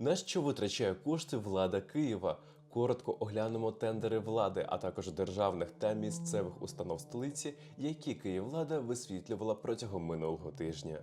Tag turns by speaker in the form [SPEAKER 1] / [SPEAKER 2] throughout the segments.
[SPEAKER 1] На що витрачає кошти влада Києва? Коротко оглянемо тендери влади, а також державних та місцевих установ столиці, які Київлада висвітлювала протягом минулого тижня.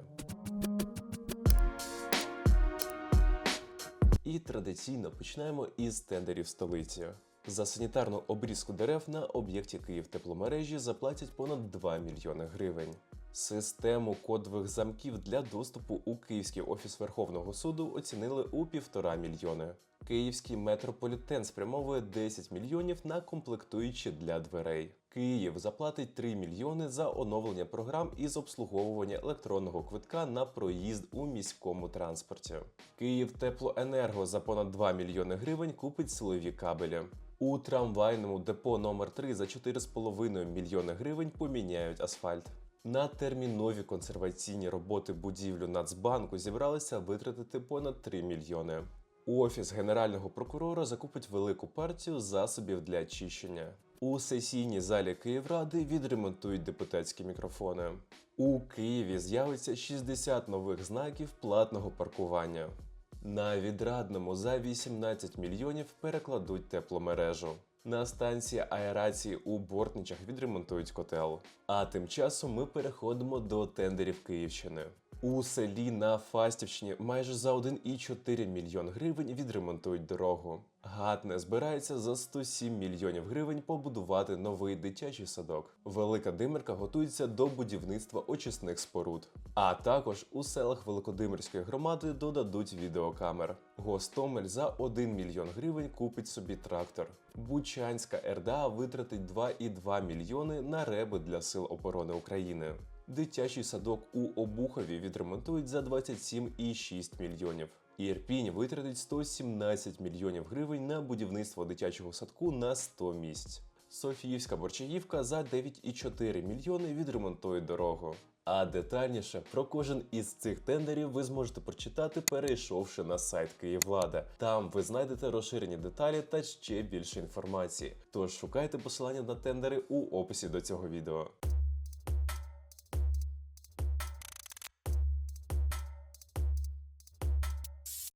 [SPEAKER 1] І традиційно починаємо із тендерів столиці. За санітарну обрізку дерев на об'єкті Київ тепломережі заплатять понад 2 мільйони гривень. Систему кодових замків для доступу у Київський офіс Верховного суду оцінили у півтора мільйони. Київський метрополітен спрямовує 10 мільйонів на комплектуючі для дверей. Київ заплатить 3 мільйони за оновлення програм із обслуговування електронного квитка на проїзд у міському транспорті. Київ Теплоенерго за понад 2 мільйони гривень купить силові кабелі. У трамвайному депо номер 3 за 4,5 мільйони гривень поміняють асфальт. На термінові консерваційні роботи будівлю Нацбанку зібралися витратити понад 3 мільйони. Офіс генерального прокурора закупить велику партію засобів для очищення. У сесійній залі Київради відремонтують депутатські мікрофони. У Києві з'явиться 60 нових знаків платного паркування. На відрадному за 18 мільйонів перекладуть тепломережу. На станції аерації у Бортничах відремонтують котел. А тим часом ми переходимо до тендерів Київщини. У селі на Фастівщині майже за 1,4 мільйон гривень відремонтують дорогу. Гатне збирається за 107 мільйонів гривень побудувати новий дитячий садок. Велика Димирка готується до будівництва очисних споруд. А також у селах Великодимирської громади додадуть відеокамер. Гостомель за 1 мільйон гривень купить собі трактор. Бучанська РДА витратить 2,2 мільйони на реби для сил оборони України. Дитячий садок у Обухові відремонтують за 27,6 мільйонів. Ірпінь витратить 117 мільйонів гривень на будівництво дитячого садку на 100 місць. Софіївська борчаївка за 9,4 мільйони відремонтує дорогу. А детальніше про кожен із цих тендерів ви зможете прочитати, перейшовши на сайт Київлада. Там ви знайдете розширені деталі та ще більше інформації. Тож шукайте посилання на тендери у описі до цього відео.